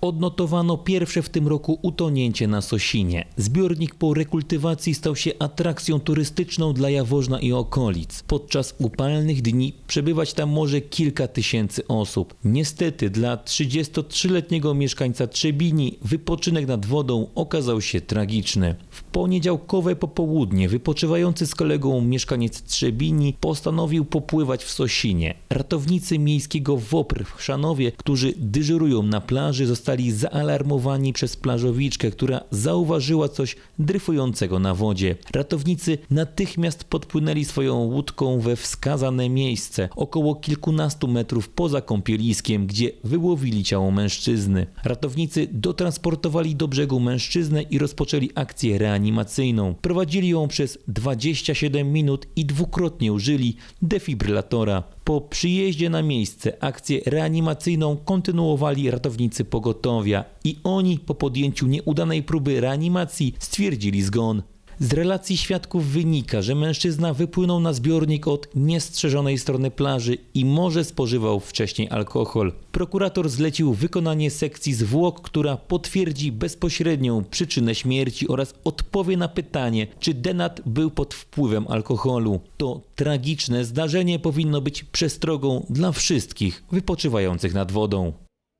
Odnotowano pierwsze w tym roku utonięcie na Sosinie. Zbiornik po rekultywacji stał się atrakcją turystyczną dla Jaworzna i okolic. Podczas upalnych dni przebywać tam może kilka tysięcy osób. Niestety dla 33-letniego mieszkańca Trzebini wypoczynek nad wodą okazał się tragiczny. W poniedziałkowe popołudnie wypoczywający z kolegą mieszkaniec Trzebini postanowił popływać w Sosinie. Ratownicy miejskiego WOPR w Chrzanowie, którzy dyżurują na plaży, zostali zaalarmowani przez plażowiczkę, która zauważyła coś dryfującego na wodzie. Ratownicy natychmiast podpłynęli swoją łódką we wskazane miejsce, około kilkunastu metrów poza kąpieliskiem, gdzie wyłowili ciało mężczyzny. Ratownicy dotransportowali do brzegu mężczyznę i rozpoczęli akcję reanimacyjną. Prowadzili ją przez 27 minut i dwukrotnie użyli defibrylatora. Po przyjeździe na miejsce akcję reanimacyjną kontynuowali ratownicy pogotowia i oni po podjęciu nieudanej próby reanimacji stwierdzili zgon. Z relacji świadków wynika, że mężczyzna wypłynął na zbiornik od niestrzeżonej strony plaży i może spożywał wcześniej alkohol. Prokurator zlecił wykonanie sekcji zwłok, która potwierdzi bezpośrednią przyczynę śmierci oraz odpowie na pytanie, czy Denat był pod wpływem alkoholu. To tragiczne zdarzenie powinno być przestrogą dla wszystkich wypoczywających nad wodą.